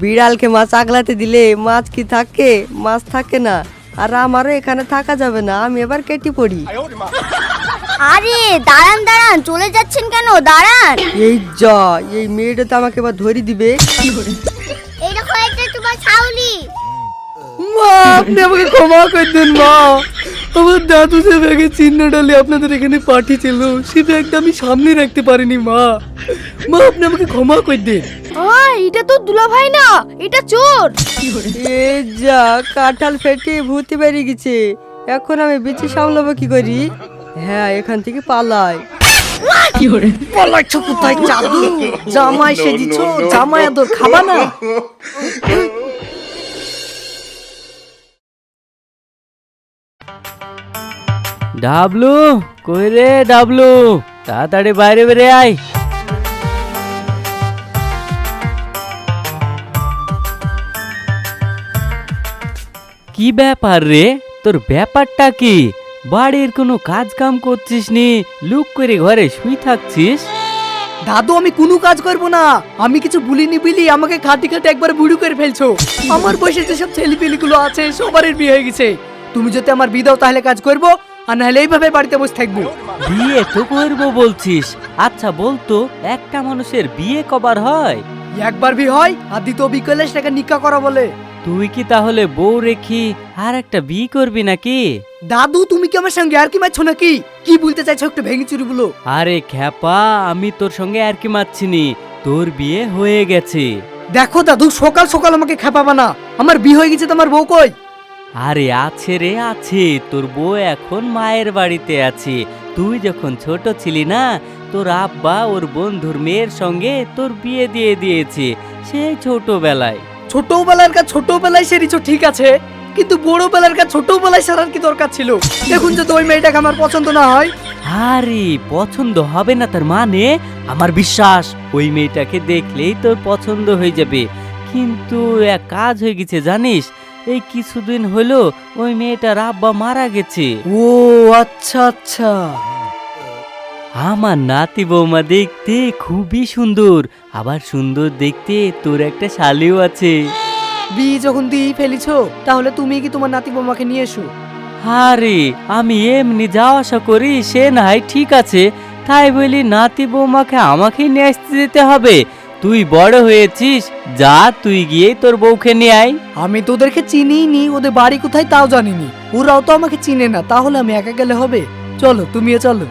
বিড়ালকে মাছ আগলাতে দিলে মাছ কি থাকে? মাছ থাকে না। আর আমারও এখানে থাকা যাবে না আমি এবার কেটে পড়ি। আরে দাঁড়ান দাঁড়ান চলে যাচ্ছেন কেন? দাঁড়ান। এই যা এই মেয়েটা তো আমাকে এবার ধরে দিবে। এটা তোমার ছাউলি মা আপনি আমাকে ক্ষমা করে দিন মা। আমার দাদু যে ব্যাগে চিহ্ন ডালে আপনাদের এখানে পাঠিয়েছিল সেটা একটা আমি সামনে রাখতে পারিনি মা। মা আপনি আমাকে ক্ষমা করে দিন। আহ এটা তো দুলাভাই না এটা চোর। এ যা কাঁঠাল ফেটে ভূতি বেরিয়ে গেছে। এখন আমি বেঁচে সামলাবো কি করি? হ্যাঁ এখান থেকে পালাই। পলাচ্ছ কোথায় জাদু জামাই সেজিছ জামাই আদর খাবা না। ডাবলু, কই রে ডাবলু? তাড়াতাড়ি বাইরে বেরে আয়। কি ব্যাপার রে? তোর ব্যাপারটা কি? বাড়ির কোনো কাজ কাম করছিস নি? লুক করে ঘরে শুই থাকছিস? দাদু, আমি কোনো কাজ করব না। আমি কিছু ভুলিনি বিলি। আমাকে খাটি খাটি একবার বুড়ো করে ফেলছো। আমার বয়সে যেসব ছেলে পেলিগুলো আছে, সবারই বিয়ে হয়ে গেছে। তুমি যদি আমার বিয়ে দাও, তাহলে কাজ করব। আর নাহলে এইভাবে বাড়িতে বসে থাকব। বিয়ে তো করব বলছিস। আচ্ছা বলতো একটা মানুষের বিয়ে কবার হয়? একবার হয় আর দ্বিতীয় বিকেলে সেটাকে নিকা করা বলে। তুই কি তাহলে বউ রেখি আর একটা বিয়ে করবি নাকি? দাদু তুমি কি আমার সঙ্গে আর কি মারছো নাকি? কি বলতে চাইছো একটু ভেঙে চুরি বলো। আরে খ্যাপা আমি তোর সঙ্গে আর কি মারছিনি। তোর বিয়ে হয়ে গেছে। দেখো দাদু সকাল সকাল আমাকে খেপাবা না। আমার বিয়ে হয়ে গেছে তোমার বউ কই? আরে আছে রে আছে। তোর বউ এখন মায়ের বাড়িতে আছে। তুই যখন ছোট ছিলি না তোর আব্বা ওর বন্ধুর মেয়ের সঙ্গে তোর বিয়ে দিয়ে দিয়েছে সেই ছোটবেলায়। ছোটবেলার কাজ ছোটবেলায় সেরিছো ঠিক আছে কিন্তু বড়বেলার কাজ ছোটবেলায় সারার কি দরকার ছিল? দেখুন যদি ওই মেয়েটাকে আমার পছন্দ না হয়। আরে পছন্দ হবে না তার মানে? আমার বিশ্বাস ওই মেয়েটাকে দেখলেই তোর পছন্দ হয়ে যাবে। কিন্তু এক কাজ হয়ে গেছে জানিস? এই কিছুদিন হলো ওই মেয়েটার আব্বা মারা গেছে। ও আচ্ছা আচ্ছা। আমার নাতি বৌমা দেখতে খুবই সুন্দর আবার সুন্দর দেখতে তোর একটা শালিও আছে। বিয়ে যখন দিয়ে ফেলিছো তাহলে তুমি কি তোমার নাতি বৌমাকে নিয়ে এসো? আরে আমি এমনি যাওয়া আসা করি সে নাই ঠিক আছে তাই বলি নাতি বৌমাকে আমাকেই নিয়ে আসতে যেতে হবে। তুই বড় হয়েছিস যা তুই গিয়ে তোর বউকে নিয়ে আয়। আমি তো ওদেরকে চিনিই নি ওদের বাড়ি কোথায় তাও জানিনি। ওরাও তো আমাকে চিনে না তাহলে আমি একা গেলে হবে? চলো তুমিও চলো।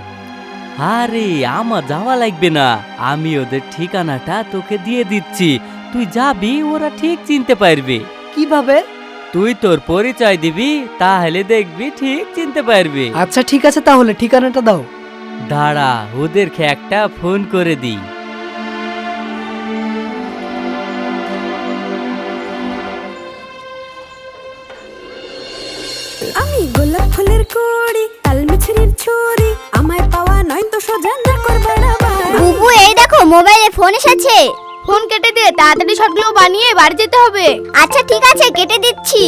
আরে আমার যাওয়া লাগবে না। আমি ওদের ঠিকানাটা তোকে দিয়ে দিচ্ছি। তুই যাবি ওরা ঠিক চিনতে পারবে। কীভাবে? তুই তোর পরিচয় দিবি তাহলে দেখবি ঠিক চিনতে পারবি। আচ্ছা ঠিক আছে তাহলে ঠিকানাটা দাও। দাঁড়া ওদেরকে একটা ফোন করে দিই। ফুলের তাল মিছরির ছুরি আমায় পাওয়া নয় তো সোজা না বুবু এই দেখো মোবাইলে ফোন এসেছে। ফোন কেটে দিয়ে তাড়াতাড়ি শটগুলো বানিয়ে বাড়ি যেতে হবে। আচ্ছা ঠিক আছে কেটে দিচ্ছি।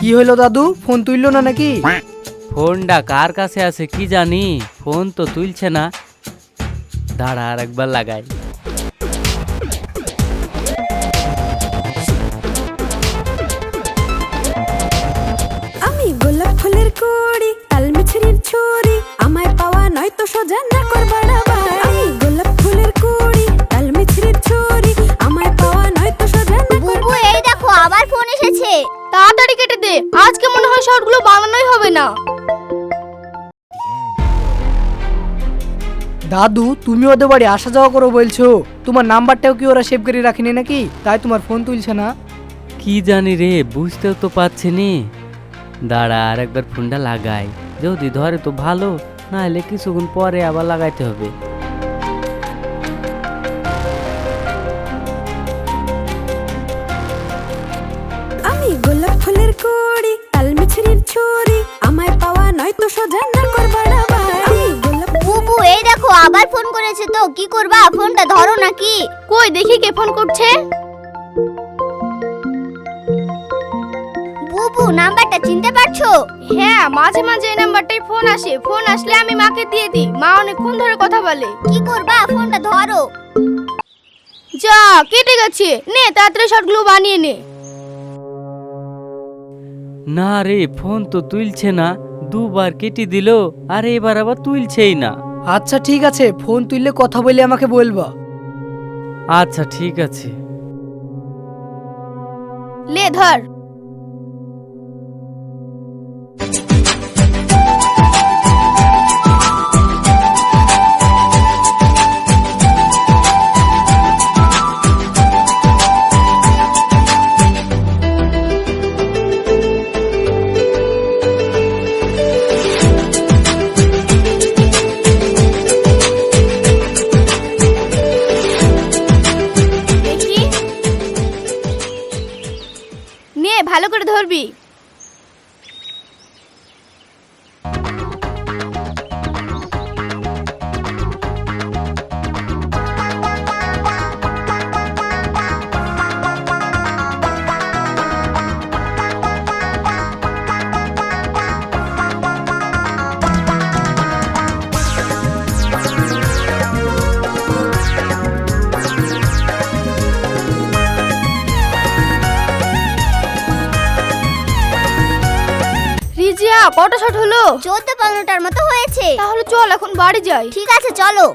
কি হলো দাদু? ফোন তুললো না নাকি? ফোনটা কার কাছে আছে কি জানি? ফোন তো তুলছে না। দাঁড়া আর একবার লাগাই। দাদু তুমি ওদের বাড়ি আসা যাওয়া করো বলছো। তোমার নাম্বারটাও কি ওরা সেভ করে রাখেনি নাকি? তাই তোমার ফোন তুলছে না। কি জানি রে বুঝতেও তো পারছি নি। দাঁড়া আর একবার ফোনটা লাগাই। যদি ধরে তো ভালো না হলে কিছুক্ষণ পরে আবার লাগাইতে হবে। আমি গোলাপ ফুলের কুড়ি তাল মিছরির ছুরি আমায় পাওয়া নয় তো সোজা না বুবু এই দেখো আবার ফোন করেছে তো। কি করবা? ফোনটা ধরো নাকি। কই দেখি কে ফোন করছে। বুবু নাম্বারটা চিনতে পারছ? হ্যাঁ মাঝে মাঝে এই নাম্বারটাই ফোন আসে। ফোন আসলে আমি মাকে দিয়ে দিই। মা অনেকক্ষণ ধরে কথা বলে। কি করবা? ফোনটা ধরো। যা কেটে গেছে। নে তাড়াতাড়ি শর্টগুলো বানিয়ে নে। না রে ফোন তো তুলছে না। দুবার কেটে দিল আর এবার আবার তুলছেই না। আচ্ছা ঠিক আছে। ফোন তুললে কথা বলে আমাকে বলব। আচ্ছা ঠিক আছে। লে ধর। ভালো করে ধরবি। কত শট হলো? চোদ্দ পনেরোটার মতো হয়েছে। তাহলে চল এখন বাড়ি যাই। ঠিক আছে চলো।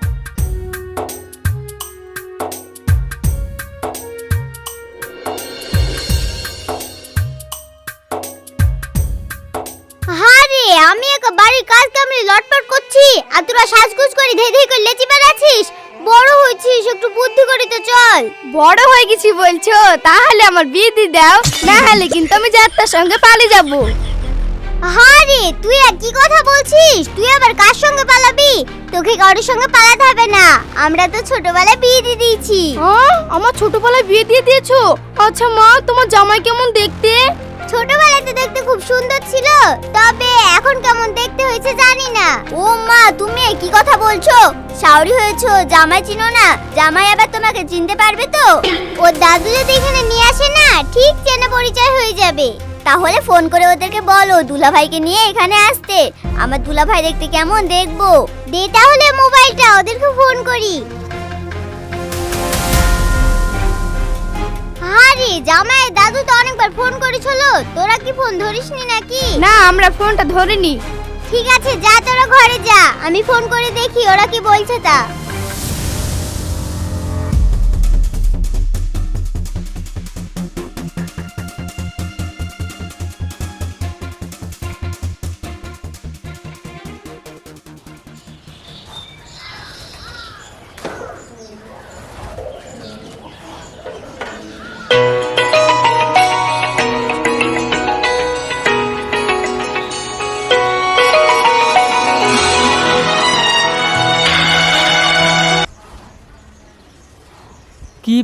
আমি একা বাড়ির কাজ কামড়ে লটপট করছি আর তোরা সাজগুজ করে ধেই ধেই করে লেচি বেড়াচ্ছিস বড় হয়েছিস একটু বুদ্ধি করে তো চল। বড় হয়ে গেছি বলছো তাহলে আমার বিয়ে দিয়ে দাও না হলে কিন্তু আমি যাত্রার সঙ্গে পালিয়ে যাব। আরে তুই আর কি কথা বলছিস? তুই আবার কার সঙ্গে পালাবি? তোকে কারোর সঙ্গে পালাতে হবে না। আমরা তো ছোটবেলায় বিয়ে দিয়ে দিয়েছি। হ্যাঁ আমার ছোটবেলায় বিয়ে দিয়ে দিয়েছ? আচ্ছা মা তোমার জামাই কেমন দেখতে? ছোটবেলায় তো দেখতে খুব সুন্দর ছিল তবে এখন কেমন দেখতে হয়েছে জানি না। ও মা তুমি কি কথা বলছো? শাওরি হয়েছো জামাই চিনো না জামাই আবার তোমাকে চিনতে পারবে তো? ওর দাদু যদি এখানে নিয়ে আসে না ঠিক চেনা পরিচয় হয়ে যাবে। তাহলে ফোন করে ওদেরকে বলো দুলাভাইকে নিয়ে এখানে আসতে। আমার দুলাভাই দেখতে কেমন দেখব? দে তাহলে মোবাইলটা ওদেরকে ফোন করি। আরে জামাই দাদু তো অনেকবার ফোন করেছিল। তোরা কি ফোন ধরিসনি নাকি? না আমরা ফোনটা ধরিনি। ঠিক আছে যা তোরা ঘরে যা। আমি ফোন করে দেখি ওরা কি বলছে তা।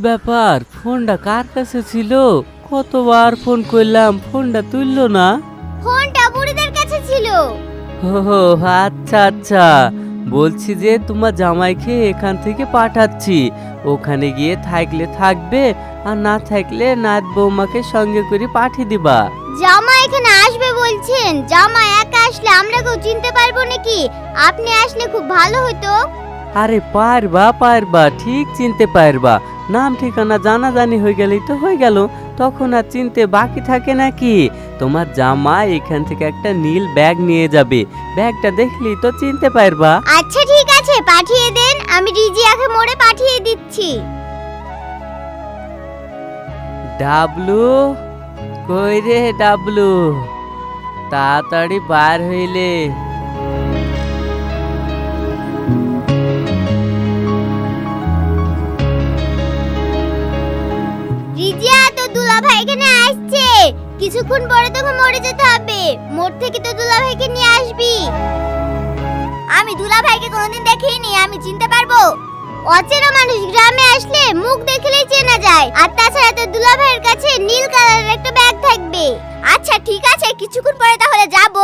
ব্যাপার? ফোনটা কার কাছে ছিল? কতবার ফোন করলাম ফোনটা তুললো না? ফোনটা বুড়িদের কাছে ছিল। ও আচ্ছা আচ্ছা। বলছি যে তোমার জামাইকে এখান থেকে পাঠাচ্ছি। ওখানে গিয়ে থাকলে থাকবে আর না থাকলে নাত বৌমাকে সঙ্গে করে পাঠিয়ে দিবা। জামা এখানে আসবে বলছেন? জামা একা আসলে আমরা কেউ চিনতে পারব নাকি? আপনি আসলে খুব ভালো হতো। আরে পারবা পারবা ঠিক চিনতে পারবা। নাম ঠিকানা জানাজানি হয়ে গেলেই তো হয়ে গেল। তখন আর চিনতে বাকি থাকে নাকি তোমার জামা এখান থেকে একটা নীল ব্যাগ নিয়ে যাবে। ব্যাগটা দেখলেই তো চিনতে পারবা। আচ্ছা ঠিক আছে পাঠিয়ে দেন। আমি রিজিয়াকে মোড়ে পাঠিয়ে দিচ্ছি। ডাবলু? কই রে ডাবলু? তাড়াতাড়ি বার হইলে। কিছুক্ষণ পরে তোকে মরে যেতে হবে। মোড় থেকে তো দুলা ভাইকে নিয়ে আসবি। আমি দুলা ভাইকে কোনোদিন দেখিনি, আমি চিনতে পারব। অচেনা মানুষ গ্রামে আসলে মুখ দেখলেই চেনা যায়। আর তাছাড়া তো দুলা ভাইয়ের কাছে নীল কালারের একটা ব্যাগ থাকবে। আচ্ছা ঠিক আছে, কিছুক্ষণ পরে তাহলে যাব।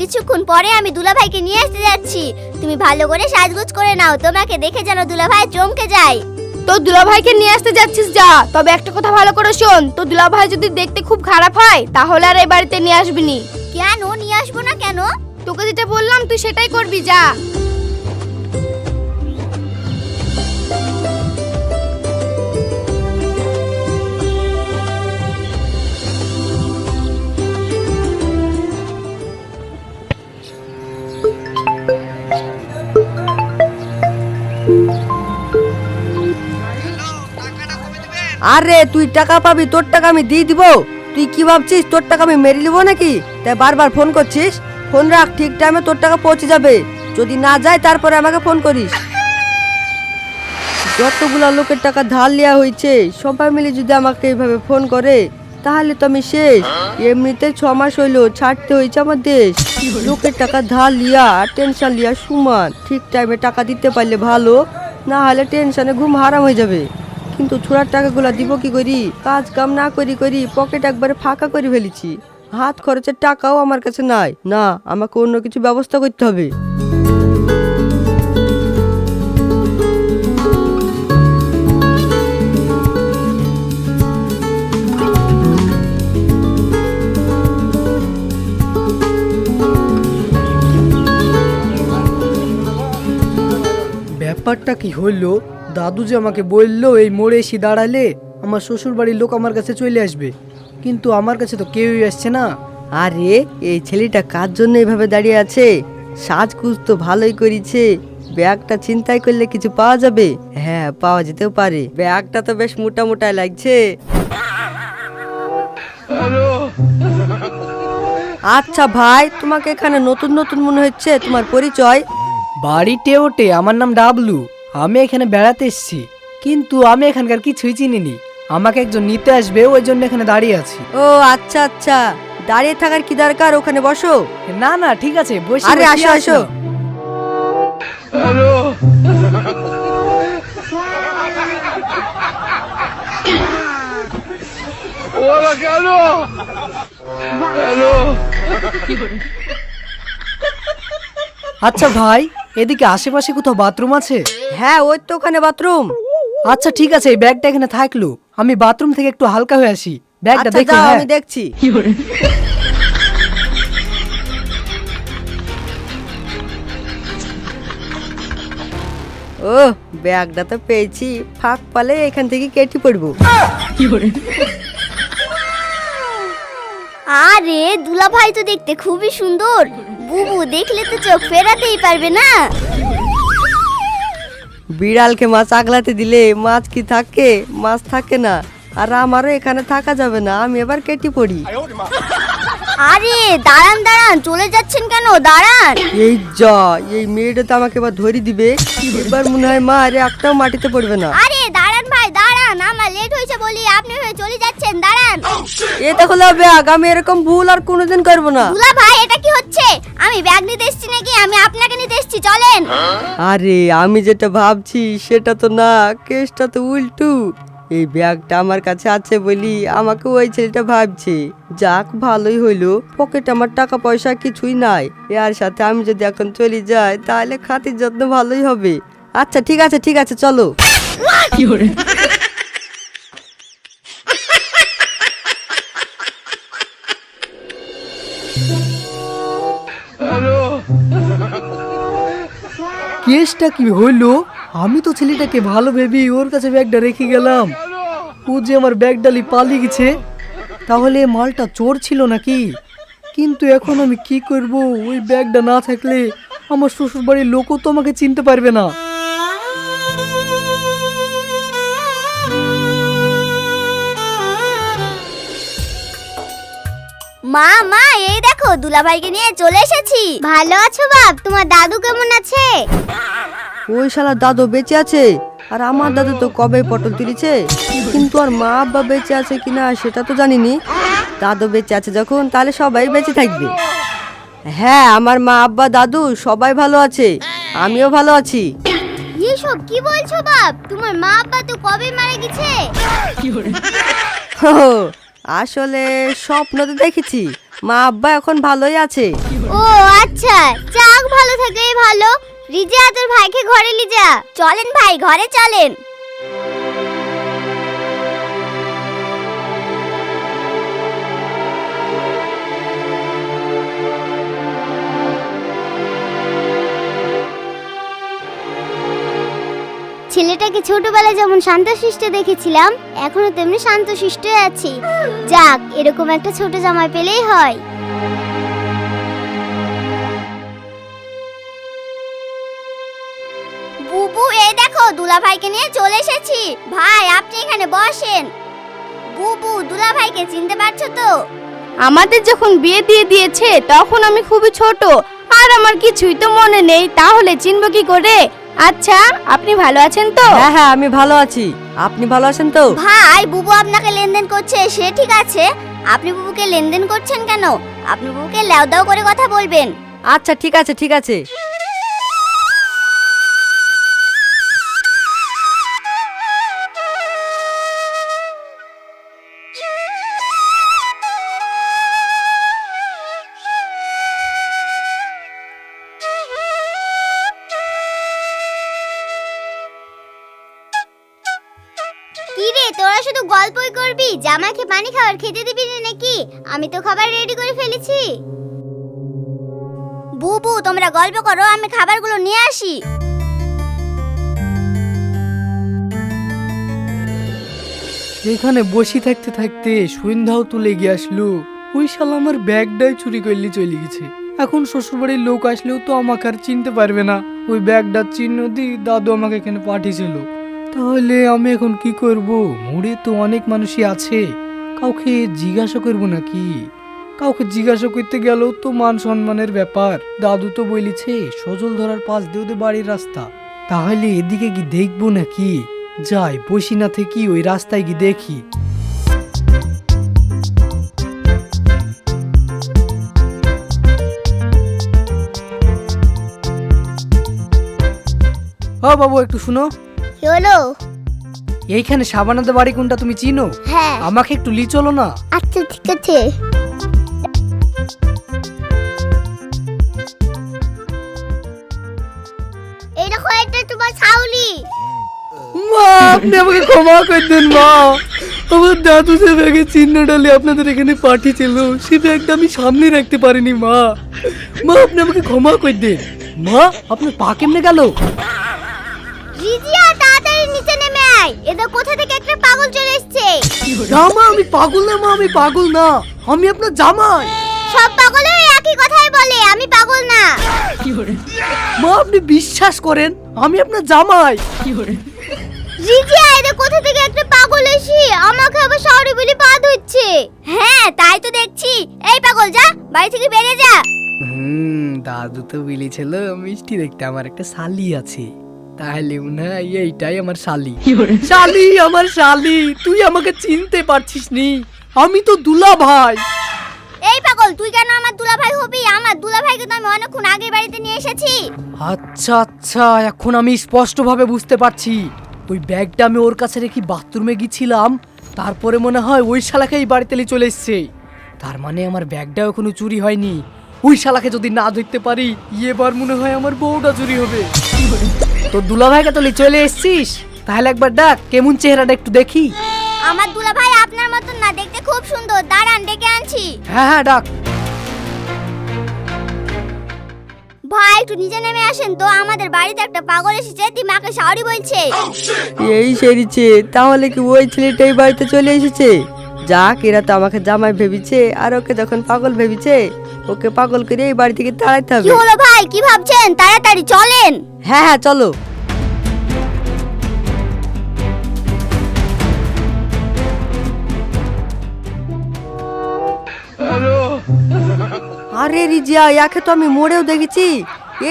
কিছুক্ষণ পরে আমি দুলাভাইকে নিয়ে আসতে যাচ্ছি। তুমি ভালো করে সাজগোজ করে নাও তোমাকে দেখে যেন দুলাভাই চমকে যায়। তো দুলাভাইকে নিয়ে আসতে যাচ্ছিস যা তবে একটা কথা ভালো করে শোন তো দুলাভাই যদি দেখতে খুব খারাপ হয় তাহলে আর এই বাড়িতে নিয়ে আসবিনি কেন নিয়ে আসব না কেন? তোকে যেটা বললাম তুই সেটাই করবি যা। আরে, তুই টাকা পাবি, তোর টাকা আমি দিয়ে দিব। তুই কি ভাবছিস, তোর টাকা আমি মেরে নিবো নাকি? তাই বারবার ফোন করছিস। ফোন রাখ, ঠিক টাইমে তোর টাকা পৌঁছে যাবে। যদি না যায়, তারপরে আমাকে ফোন করিস। যতগুলা লোকের টাকা ধার নেওয়া হয়েছে, সবাই মিলে যদি আমাকে এইভাবে ফোন করে, তাহলে তো আমি শেষ। এমনিতে ছ মাস হইল, ছাড়তে হয়েছে আমার দেশ। লোকের টাকা ধার লিয়া টেনশন লিয়া সমান। ঠিক টাইমে টাকা দিতে পারলে ভালো, না হলে টেনশনে ঘুম হারাম হয়ে যাবে। কিন্তু ছোড়ার টাকাগুলো দিব কি করি? কাজ কাম না করি করি পকেট একবারে ফাঁকা করে ফেলেছি। হাত খরচের টাকাও আমার কাছে নাই। না, আমাকে অন্য কিছু ব্যবস্থা করতে হবে। ব্যাপারটা কি হইল? দাদু যে আমাকে বলল এই মোড়ে এসে দাঁড়ালে আমার শ্বশুর বাড়ির লোক আমার কাছে চলে আসবে। কিন্তু আমার কাছে তো কেউই আসছে না। আরে এই ছেলেটা কার জন্য এইভাবে দাঁড়িয়ে আছে? সাজকুজ তো ভালোই করেছে। ব্যাগটা চিন্তাই করলে কিছু পাওয়া যাবে? হ্যাঁ পাওয়া যেতেও পারে। ব্যাগটা তো বেশ মোটা মোটা লাগছে। আচ্ছা ভাই তোমাকে এখানে নতুন নতুন মনে হচ্ছে তোমার পরিচয়? বাড়িতে ওটে আমার নাম ডাবলু। আমি এখানে বেড়াতে এসেছি কিন্তু আমি এখানকার কিছুই চিনিনি। আমাকে একজন নিতে আসবে ওই জন্য এখানে দাঁড়িয়ে আছি। ও আচ্ছা আচ্ছা। দাঁড়িয়ে থাকার কি দরকার? ওখানে বসো। না না ঠিক আছে বসে আরে বসে আসো আসো। আচ্ছা ভাই এদিকে আশেপাশে কোথাও বাথরুম আছে? হ্যাঁ ওই তো ওখানে বাথরুম। আচ্ছা ঠিক আছে এই ব্যাগটা এখানে থাকল। আমি বাথরুম থেকে একটু হালকা হয়ে আসি। ব্যাগটা আচ্ছা দেখো যাও হ্যাঁ। আমি দেখছি। ও ব্যাগটা তো পেয়েছি। ফাঁক পালে এখান থেকে কেটে পড়ব। আরে দুলা ভাই তো দেখতে খুবই সুন্দর। বুবু দেখলে তো চোখ ফেরাতেই পারবে না। বিড়ালকে মাছ আগলাতে দিলে মাছ কি থাকে? মাছ থাকে না। আর আমারও এখানে থাকা যাবে না আমি এবার কেটে পড়ি। আরে দাঁড়ান দাঁড়ান চলে যাচ্ছেন কেন? দাঁড়ান। এই যা এই মেয়েটা তো আমাকে এবার ধরে দিবে। এবার মনে হয় মা আরে একটাও মাটিতে পড়বে না। আরে দাঁড়ান বলি আপনি হয়ে চলে যাচ্ছেন দাঁড়ান। এ দেখো ব্যাগ আমি এরকম ভুল আর কোনোদিন করব না। দুলা ভাই এটা কি হচ্ছে? আমি ব্যাগ নিতে এসেছি নাকি? আমি আপনাকে নিতে এসেছি চলেন। আরে আমি যেটা ভাবছি সেটা তো না কেসটা তো উল্টু। এই ব্যাগটা আমার কাছে আছে বলি আমাকে ওই ছেলেটা ভাবছে। যাক ভালোই হইল। পকেটে আমার টাকা পয়সা কিছুই নাই। এর সাথে আমি যদি এখন চলে যাই তাহলে খাতির যত্ন ভালোই হবে। আচ্ছা ঠিক আছে ঠিক আছে চলো। কেসটা কি হইল? আমি তো ছেলেটাকে ভালো ভেবি ওর কাছে ব্যাগটা রেখে গেলাম। ও যে আমার ব্যাগডালি পালিয়ে গেছে তাহলে মালটা চোর ছিল নাকি? কিন্তু এখন আমি কি করব? ওই ব্যাগটা না থাকলে আমার শ্বশুর বাড়ির লোকও তো আমাকে চিনতে পারবে না। মা মা এই দেখো দুলাভাইকে নিয়ে চলে এসেছি। ভালো আছো বাপ? তোমার দাদু কেমন আছে? ওই শালা দাদু বেঁচে আছে। আর আমার দাদু তো কবে পটল তুলেছে? কিন্তু আর মা আব্বা বেঁচে আছে কিনা সেটা তো জানিনি। দাদু বেঁচে আছে যখন তাহলে সবাই বেঁচে থাকবে। হ্যাঁ আমার মা আব্বা দাদু সবাই ভালো আছে। আমিও ভালো আছি। এসব কি বলছো বাপ? তোমার মা আব্বা তো কবে মারা গেছে? আসলে স্বপ্ন তো দেখেছি। মা আব্বা এখন ভালোই আছে। ও আচ্ছা। যাক, ভালো থাকলেই ভালো। রিজা তোর ভাইকে ঘরে লিজা। চলেন ভাই, ঘরে চলেন। ছেলেটাকে ছোটবেলায় যেমন শান্তশিষ্ট দেখেছিলাম, এখনও তেমনি শান্তশিষ্টই আছি। যাক, এরকম একটা ছোট জামাই পেলেই হয়। বুবু এই দেখো দুলা ভাইকে নিয়ে চলে এসেছি। ভাই, আপনি এখানে বসেন। বুবু দুলা ভাইকে চিনতে পারছ তো? আমাদের যখন বিয়ে দিয়ে দিয়েছে, তখন আমি খুবই ছোট। আর আমার কিছুই তো মনে নেই, তাহলে চিনব কি করে? আচ্ছা আপনি ভালো আছেন তো? হ্যাঁ হ্যাঁ আমি ভালো আছি। আপনি ভালো আছেন তো? ভাই বুবু আপনাকে লেনদেন করছে সে ঠিক আছে। আপনি বুবুকে লেনদেন করছেন কেন? আপনি বুবুকে লেও দাও করে কথা বলবেন। আচ্ছা ঠিক আছে ঠিক আছে। কি রে তোরা শুধু গল্পই করবি? জামাইকে পানি খাবার খেতে দিবি না নাকি? আমি তো খাবার রেডি করে ফেলেছি। বুবু, তোমরা গল্প করো, আমি খাবারগুলো নিয়ে আসি। এখানে বসে থাকতে থাকতে সন্ধ্যাও তো লেগে আসলো। ওই শালা আমার ব্যাগটাই চুরি করলে চলে গেছে। এখন শ্বশুরবাড়ির লোক আসলেও তো আমাকে আর চিনতে পারবে না। ওই ব্যাগটার চিহ্ন দিয়ে দাদু আমাকে এখানে পাঠিয়েছিল। তাহলে আমি এখন কি করব? মোড়ে তো অনেক মানুষই আছে। কাউকে জিজ্ঞাসা করব নাকি? কাউকে জিজ্ঞাসা করতে গেলেও তো মান সম্মানের ব্যাপার। দাদু তো বলেছে, সজল ধরার পাশ দিয়ে বাড়ির রাস্তা। তাহলে এদিকে কি দেখব নাকি? যাই, বসি না থেকে ওই রাস্তায় গিয়ে দেখি। ও বাবু, একটু শুনো। এইখানে সাবানাদের বাড়ি কোনটা তুমি চিনো? হ্যাঁ। আমাকে একটু লি চলো না। আচ্ছা ঠিক আছে। এই দেখো এটা তোমার ছাউলি মা আপনি আমাকে ক্ষমা করে দেন মা। আমার দাদু যে ব্যাগে চিহ্ন ডালে আপনাদের এখানে পাঠিয়েছিল সে ব্যাগটা আমি সামনে রাখতে পারিনি মা। মা আপনি আমাকে ক্ষমা করে দেন। মা আপনার পা কেমনে গেল? না মা আমি পাগল না মা আমি পাগল না। আমি আপনার জামাই। সব পাগলে একই কথাই বলে আমি পাগল না। মা আপনি বিশ্বাস করেন আমি আপনার জামাই। রিজিয়া এদের কোথা থেকে একটা পাগল এসে আমাকে আবার শহরে বলে পা ধুচ্ছে হ্যাঁ তাই তো দেখছি। এই পাগল যা বাড়ি থেকে বেরিয়ে যা। হুম দাদু তো বলেছিল মিষ্টি দেখতে আমার একটা শালি আছে। তাহলে মনে হয় এইটাই আমার শালি। শালি আমার শালি তুই আমাকে চিনতে পারছিস নি? আমি তো দুলা ভাই এই পাগল তুই কেন আমার দুলাভাই হবি? আমার দুলাভাইকে তো আমি অনেকক্ষণ আগে বাড়িতে নিয়ে এসেছি। আচ্ছা আচ্ছা এখন আমি স্পষ্টভাবে বুঝতে পারছি। ওই ব্যাগটা আমি ওর কাছে রেখে বাথরুমে গেছিলাম তারপরে মনে হয় ওই শালাকে এই বাড়িতে নিয়ে চলে এসছে। তার মানে আমার ব্যাগটাও এখনও চুরি হয়নি। ওই শালাকে যদি না ধরতে পারি এবার মনে হয় আমার বউটা চুরি হবে। তো দুলাভাইকে তো নিয়ে চলে এসছিস। তাহলে একবার ডাক কেমন চেহারাটা একটু দেখি। আমার দুলা দুলাভাই আপনার মতন না দেখতে খুব সুন্দর। দাঁড়ান ডেকে আনছি। হ্যাঁ হ্যাঁ ডাক। ভাই একটু নিচে নেমে আসেন তো। আমাদের বাড়িতে একটা পাগল এসেছে দিমাকে শাওরি বলছে। এই সেরিছে তাহলে কি ওই ছেলেটাই বাড়িতে চলে এসেছে? যাক এরা তো আমাকে জামাই ভেবেছে আর ওকে যখন পাগল ভেবেছে ওকে পাগল করে এই বাড়ি থেকে তাড়াইতে হবে। কি হলো ভাই? কি ভাবছেন? তাড়াতাড়ি চলেন। হ্যাঁ হ্যাঁ চলো। আরে রিজিয়া ইয়াকে তো আমি মোড়েও দেখেছি।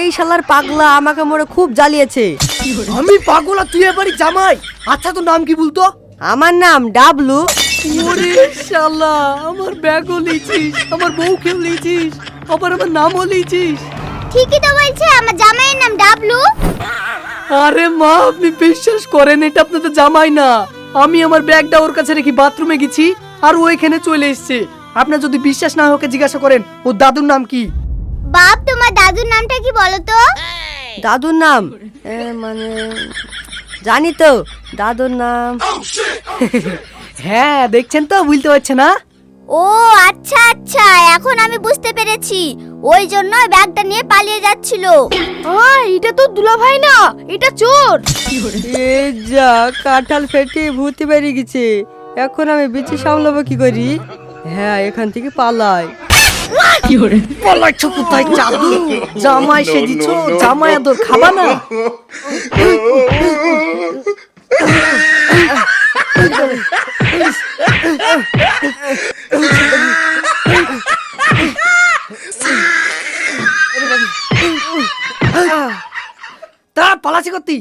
এই শালার পাগলা আমাকে মোড়ে খুব জ্বালিয়েছে। আমি পাগলা তুই এবারই জামাই? আচ্ছা তোর নাম কি বলতো? আমার নাম ডাবলু। ওরে শালা আমার ব্যাগও লিয়েছিস আমার বউকেও লিয়েছিস আবার আমার নামও লিয়েছিস ঠিকই তো বলছে আমার জামাইয়ের নাম ডাবলু। আরে মা আপনি বিশ্বাস করেন এটা আপনাদের জামাই না। আমি আমার ব্যাগটা ওর কাছে রেখে বাথরুমে গেছি আর ও এখানে চলে এসছে। আপনার যদি বিশ্বাস না হয় ওকে জিজ্ঞাসা করেন ওর দাদুর নাম কি? বাপ তোমার দাদুর নামটা কি বলো তো? দাদুর নাম? এ, মানে জানি তো দাদুর নাম। হ্যাঁ দেখছেন তো? বুঝতে পারছে না? ও আচ্ছা আচ্ছা এখন আমি বুঝতে পেরেছি। ওই জন্য ব্যাগটা নিয়ে পালিয়ে যাচ্ছিল। এটা তো দুলাভাই না এটা চোর। এ যা কাঁঠাল ফেটে ভূতি বেরিয়ে গেছে। এখন আমি বিচি সামলাবো কি করি? হ্যাঁ এখান থেকে পালাই। পলাচ্ছ কোথায়? জাদু জামাই সেজিছ জামাই আদর খাবা না। তা পালাছি করতি